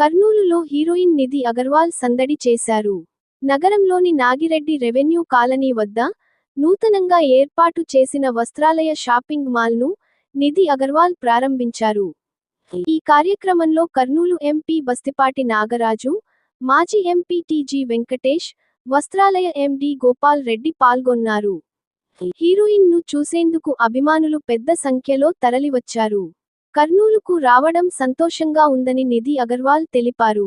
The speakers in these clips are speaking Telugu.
కర్నూలులో హీరోయిన్ నిధి అగర్వాల్ సందడి చేశారు. నగరంలోని నాగిరెడ్డి రెవెన్యూ కాలనీ వద్ద నూతనంగా ఏర్పాటు చేసిన వస్త్రాలయ షాపింగ్ మాల్ను నిధి అగర్వాల్ ప్రారంభించారు. ఈ కార్యక్రమంలో కర్నూలు ఎంపీ బస్తిపాటి నాగరాజు మాజీ MP TG Venkatesh Vastralaya MD Gopal Reddy పాల్గొన్నారు. హీరోయిన్ను చూసేందుకు అభిమానులు పెద్ద సంఖ్యలో తరలివచ్చారు. కర్నూలుకు రావడం సంతోషంగా ఉందని నిధి అగర్వాల్ తెలిపారు.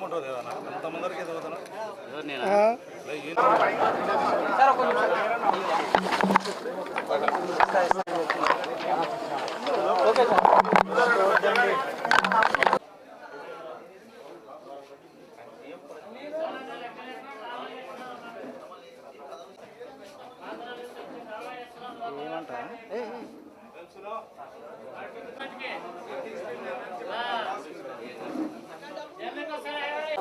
చూసుకుంటుంది కదా ఎంతమందికి చదువుతున్నా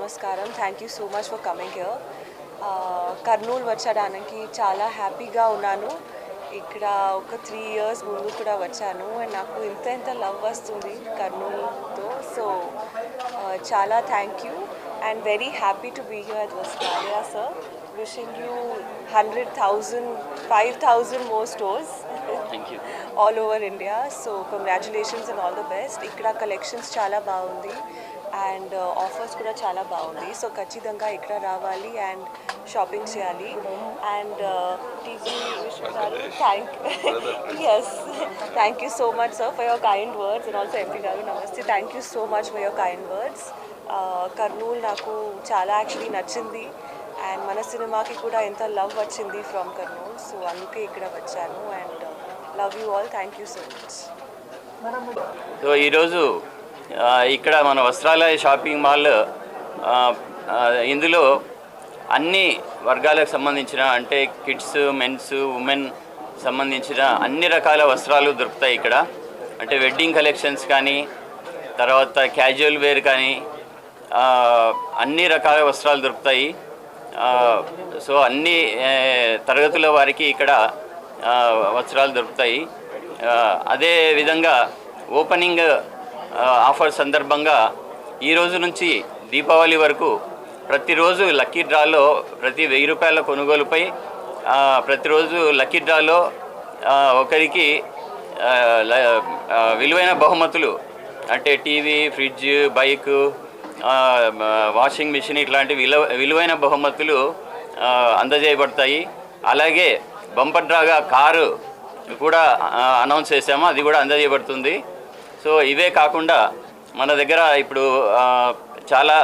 నమస్కారం. Thank you so much for coming here Kurnool వచ్చడానికి చాలా హ్యాపీగా ఉన్నాను. ఇక్కడ ఒక త్రీ ఇయర్స్ ముందు కూడా వచ్చాను. అండ్ నాకు ఇంత ఇంత లవ్ వస్తుంది కర్నూలుతో. సో చాలా thank you and very happy to be here at Vastralaya sir wishing you hundred thousand five thousand more stores all over India so congratulations and all the best ఇక్కడ కలెక్షన్స్ చాలా బాగుంది. అండ్ ఆఫర్స్ కూడా చాలా బాగుంది. సో ఖచ్చితంగా ఇక్కడ రావాలి అండ్ షాపింగ్ చేయాలి. And TG Vishnu garu thanks thank you so much sir for your kind words and also MP garu నమస్తే. Thank you so much for your kind words Kurnool నాకు చాలా యాక్చువల్లీ నచ్చింది. అండ్ మన సినిమాకి కూడా ఎంత లవ్ వచ్చింది ఫ్రమ్ కర్నూలు. సో అందుకే ఇక్కడ వచ్చాను. And love you all thank you so much so ఈరోజు ఇక్కడ మన వస్త్రాలయ షాపింగ్ మాల్ ఇందులో అన్ని వర్గాలకు సంబంధించిన అంటే కిడ్స్ మెన్స్ ఉమెన్ సంబంధించిన అన్ని రకాల వస్త్రాలు దొరుకుతాయి ఇక్కడ. అంటే వెడ్డింగ్ కలెక్షన్స్ కానీ తర్వాత క్యాజువల్ వేర్ కానీ అన్ని రకాల వస్త్రాలు దొరుకుతాయి. సో అన్ని తరగతుల వారికి ఇక్కడ వస్త్రాలు దొరుకుతాయి. అదే విధంగా ఓపెనింగ్ ఆఫర్ సందర్భంగా ఈ రోజు నుంచి దీపావళి వరకు ప్రతిరోజు లక్కీ డ్రాలో ప్రతి వెయ్యి రూపాయల కొనుగోలుపై ప్రతిరోజు లక్కీ డ్రాలో ఒకరికి విలువైన బహుమతులు అంటే TV fridge bike washing machine ఇట్లాంటి విలువ విలువైన బహుమతులు అందజేయబడతాయి. అలాగే బంపర్ డ్రాగా కారు కూడా అనౌన్స్ చేసాము అది కూడా అందజేయబడుతుంది. సో ఇవే కాకుండా మన దగ్గర ఇప్పుడు చాలా